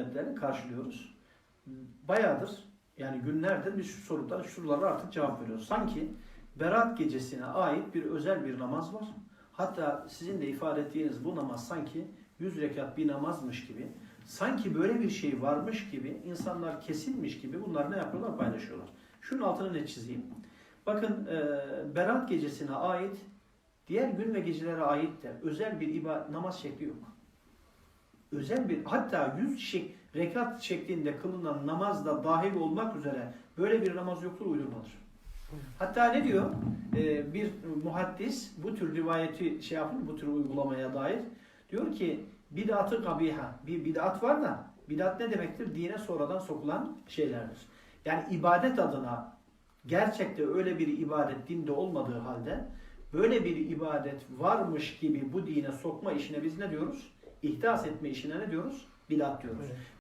taleplerini karşılıyoruz. Bayağıdır yani günlerdir biz şu sorulara, şu sorulara artık cevap veriyoruz. Sanki Berat gecesine ait bir özel bir namaz var. Hatta sizin de ifade ettiğiniz bu namaz sanki 100 rekat bir namazmış gibi, sanki böyle bir şey varmış gibi, insanlar kesilmiş gibi bunlar ne yapıyorlar? Paylaşıyorlar. Şunun altını ne çizeyim? Bakın e, Berat gecesine ait, diğer gün ve gecelere ait de özel bir ibadet, namaz şekli yok. Özel bir, hatta 100 şek, rekat şeklinde kılınan namazda dahil olmak üzere böyle bir namaz yoktur, uydurmadır. Hatta ne diyor? Ee, bir muhaddis bu tür rivayeti şey yapın, bu tür uygulamaya dair. Diyor ki bid'atı kabiha. Bir bid'at var da bid'at ne demektir? Dine sonradan sokulan şeylerdir. Yani ibadet adına gerçekte öyle bir ibadet dinde olmadığı halde böyle bir ibadet varmış gibi bu dine sokma işine biz ne diyoruz? İhdas etme işine ne diyoruz? Bid'at diyoruz.